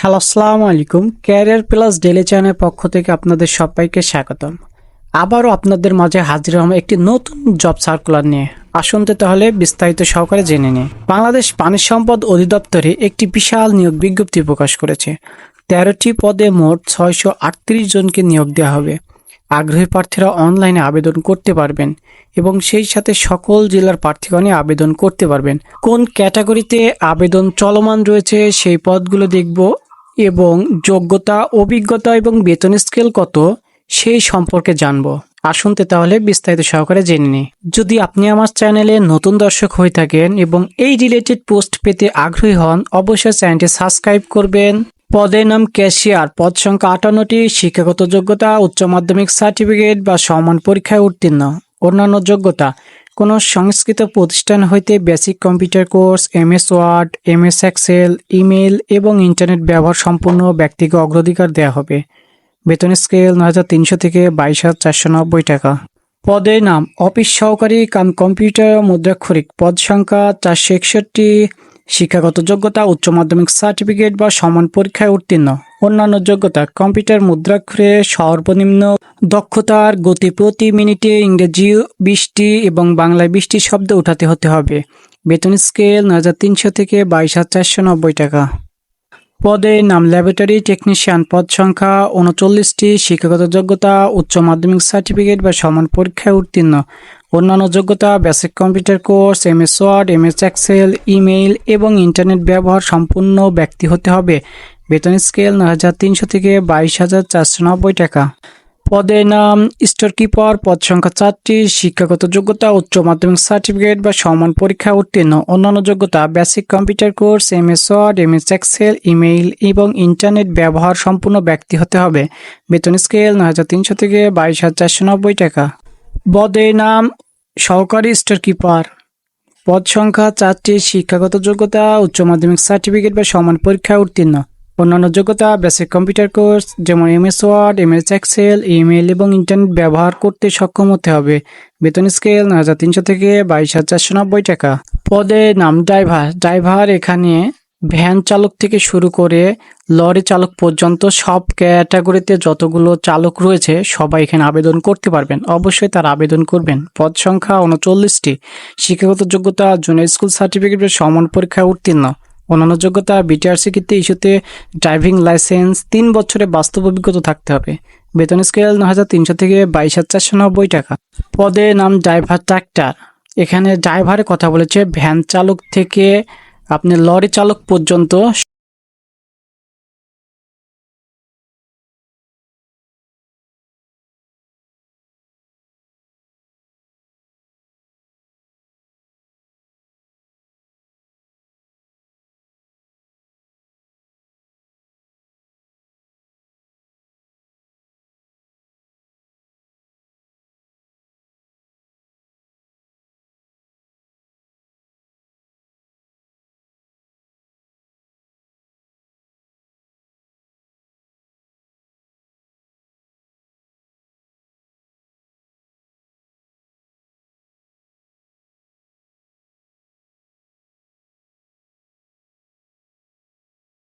Hello, আসসালামু আলাইকুম। Career plus daily চ্যানেলের পক্ষ থেকে আপনাদের সবাইকে স্বাগতম। আবারও আপনাদের মাঝে হাজির হলাম একটি নতুন জব সার্কুলার নিয়ে। আসুন তাহলে বিস্তারিত সহকারে জেনে নিই। বাংলাদেশ পানি সম্পদ অধিদপ্তরে একটি বিশাল নিয়োগ বিজ্ঞপ্তি প্রকাশ করেছে। তেরোটি পদে মোট ছয়শো আটত্রিশ জনকে নিয়োগ দেওয়া হবে। আগ্রহী প্রার্থীরা অনলাইনে আবেদন করতে পারবেন এবং সেই সাথে সকল জেলার প্রার্থীগণে আবেদন করতে পারবেন। কোন ক্যাটাগরিতে আবেদন চলমান রয়েছে সেই পদগুলো দেখব এবং যোগ্যতা, অভিজ্ঞতা এবং বেতন স্কেল কত সেই সম্পর্কে জানব। আসুন তো তাহলে বিস্তারিত সহকারে জেনে নিই। যদি আপনি আমার চ্যানেলে নতুন দর্শক হয়ে থাকেন এবং এই রিলেটেড পোস্ট পেতে আগ্রহী হন, অবশ্যই চ্যানেলটি সাবস্ক্রাইব করবেন। পদের নাম ক্যাশিয়ার। পদ সংখ্যা আটান্নটি, শিক্ষাগত যোগ্যতা, উচ্চ মাধ্যমিক সার্টিফিকেট বা সমান পরীক্ষায় উত্তীর্ণ। অন্যান্য যোগ্যতা কোনো সংস্কৃত প্রতিষ্ঠান হইতে basic computer course M S Word M S Excel email এবং ইন্টারনেট ব্যবহার সম্পূর্ণ ব্যক্তিকে অগ্রাধিকার দেওয়া হবে। বেতন স্কেল নয় হাজার তিনশো থেকে বাইশ হাজার চারশো নব্বই টাকা। পদের নাম, অফিস সহকারী কাম কম্পিউটার মুদ্রাক্ষরিক। পদ সংখ্যা, চারশো একষট্টি। শিক্ষাগত যোগ্যতা, উচ্চ মাধ্যমিক সার্টিফিকেট বা সমান পরীক্ষায় উত্তীর্ণ। অন্যান্য যোগ্যতা, কম্পিউটার মুদ্রাক্ষরে সর্বনিম্ন দক্ষতার গতি প্রতি মিনিটে ইংরেজি বিশটি এবং বাংলায় বিশটি শব্দ উঠাতে হতে হবে। বেতন স্কেল নয় হাজার তিনশো থেকে বাইশ হাজার চারশো নব্বই টাকা। পদে নাম ল্যাবরেটরি টেকনিশিয়ান পদ সংখ্যা উনচল্লিশটি, শিক্ষাগত যোগ্যতা, উচ্চ মাধ্যমিক সার্টিফিকেট বা সমান পরীক্ষায় উত্তীর্ণ। অন্যান্য যোগ্যতা, basic computer course M S Word M S Excel, email এবং ইন্টারনেট ব্যবহার সম্পূর্ণ ব্যক্তি হতে হবে। বেতন স্কেল নয় হাজার তিনশো থেকে বাইশ হাজার চারশো নব্বই টাকা। পদের নাম স্টোর কিপার পদ সংখ্যা চারটি, শিক্ষাগত যোগ্যতা, উচ্চ মাধ্যমিক সার্টিফিকেট বা সমান পরীক্ষা উত্তীর্ণ, অন্যান্য যোগ্যতা basic computer course M S Word M S Excel email এবং ইন্টারনেট ব্যবহার সম্পূর্ণ ব্যক্তি হতে হবে। বেতন স্কেল নয় হাজার তিনশো থেকে বাইশ হাজার চারশো নব্বই টাকা। পদের নাম সহকারী স্টোর কিপার পদ সংখ্যা চারটি, শিক্ষাগত যোগ্যতা, উচ্চ মাধ্যমিক সার্টিফিকেট বা সমান পরীক্ষা উত্তীর্ণ অন্যান্য যোগ্যতা বেসিক কম্পিউটার কোর্স যেমন M S Word M S Excel email এবং ইন্টারনেট ব্যবহার করতে সক্ষম হতে হবে। বেতন স্কেল নয় হাজার তিনশো থেকে বাইশ হাজার চারশো নব্বই টাকা। পদে নাম ড্রাইভার ড্রাইভার এখানে ভ্যান চালক থেকে শুরু করে লরি চালক পর্যন্ত সব ক্যাটাগরিতে যতগুলো চালক রয়েছে, সবাই এখানে আবেদন করতে পারবেন। অবশ্যই তার আবেদন করবেন। পদ সংখ্যা উনচল্লিশটি। শিক্ষাগত যোগ্যতা জুনিয়র স্কুল সার্টিফিকেটের সমান পরীক্ষায় উত্তীর্ণ। অন্যান্য যোগ্যতা বিটিআরসি ক্ষেত্রে ইস্যুতে ড্রাইভিং লাইসেন্স তিন বছরে বাস্তব অভিজ্ঞতা থাকতে হবে। বেতন স্কেল ন হাজার তিনশো থেকে বাইশ হাজার চারশো নব্বই টাকা। পদে নাম ড্রাইভার ট্রাক্টর। এখানে ড্রাইভারের কথা বলেছে, ভ্যান চালক থেকে আপনি লরি চালক পর্যন্ত